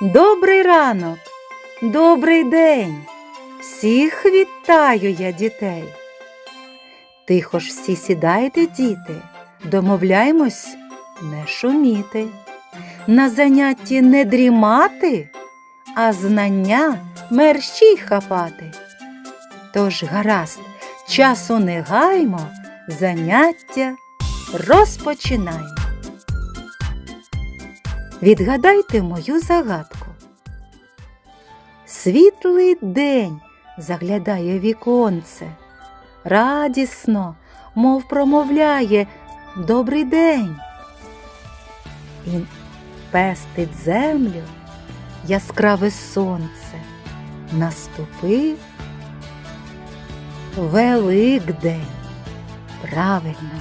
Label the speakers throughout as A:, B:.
A: Добрий ранок, добрий день. Всіх вітаю я дітей. Тихо ж всі сідайте, діти, домовляємось не шуміти. На занятті не дрімати, а знання мерщій хапати. Тож гаразд, часу не гаймо, заняття розпочинаємо. Відгадайте мою загадку. Світлий день заглядає віконце, радісно, мов промовляє Добрий день. І пестить землю яскраве сонце. Наступив Великдень. Правильно.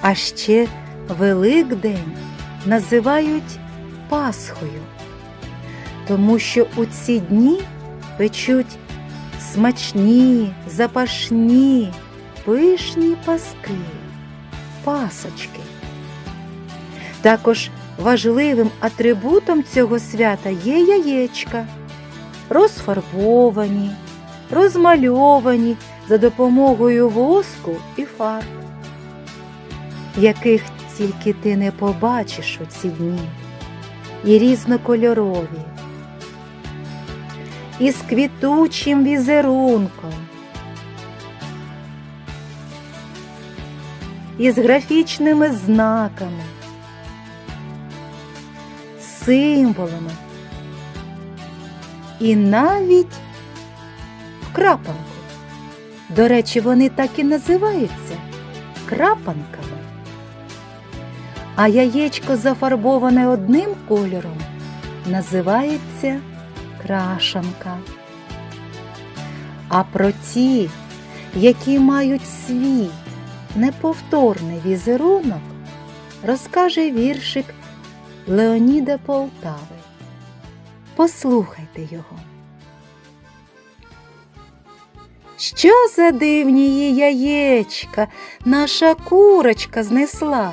A: А ще Великдень називають Пасхою, тому що у ці дні печуть смачні, запашні, пишні паски, пасочки. Також важливим атрибутом цього свята є яєчка, розфарбовані, розмальовані за допомогою воску і фарб, яких тільки ти не побачиш у ці дні, і різнокольорові, і з квітучим візерунком, і з графічними знаками, символами, і навіть в крапанку. До речі, вони так і називаються крапанками. А яєчко зафарбоване одним кольором називається крашанка. А про ті, які мають свій неповторний візерунок, розкаже віршик Леоніда Полтави. Послухайте його. Що за дивні її яєчка наша курочка знесла?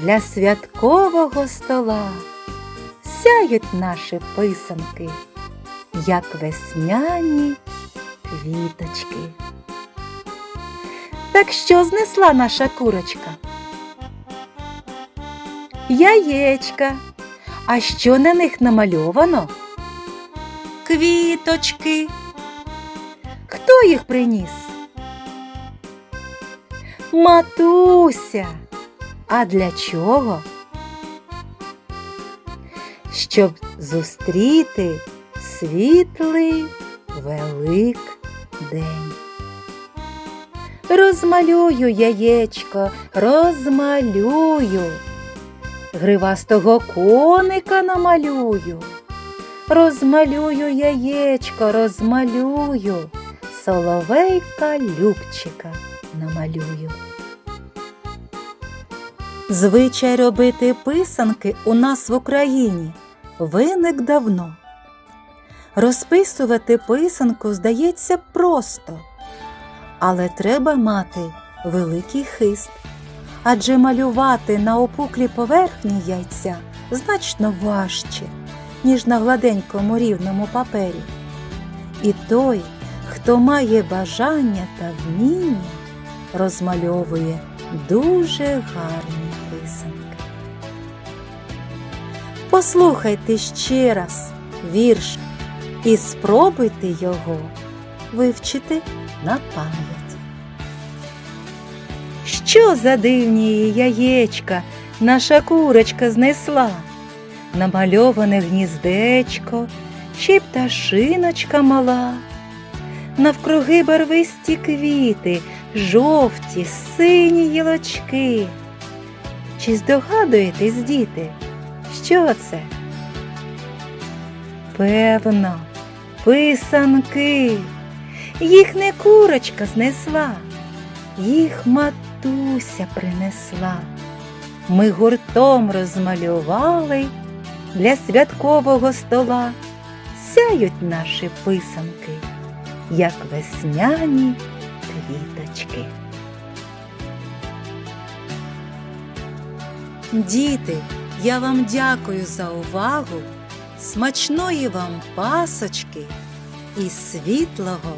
A: для святкового стола. Сяють наші писанки, як весняні квіточки. Так що знесла наша курочка? Яєчка. А що на них намальовано? Квіточки. Хто їх приніс? Матуся. А для чого? Щоб зустріти світлий велик день. Розмалюю яєчко, розмалюю, гривастого коника намалюю, розмалюю яєчко, розмалюю, соловейка любчика намалюю. Звичай робити писанки у нас в Україні виник давно. Розписувати писанку здається просто, але треба мати великий хист, адже малювати на опуклій поверхні яйця значно важче, ніж на гладенькому рівному папері. І той, хто має бажання та вміння, розмальовує дуже гарні писанки. Послухайте ще раз вірш і спробуйте його вивчити на пам'ять. Що за дивні яєчка наша курочка знесла? Намальоване гніздечко, ще пташиночка мала. Навкруги барвисті квіти, жовті, сині гілочки. Чи здогадуєтесь, діти, що це? Певно, писанки. Їх не курочка знесла, їх матуся принесла. Ми гуртом розмалювали для святкового стола. Сяють наші писанки, як весняні квіточки. Діти, я вам дякую за увагу, смачної вам пасочки і світлого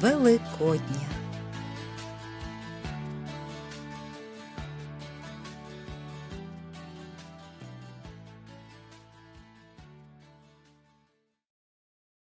A: Великодня!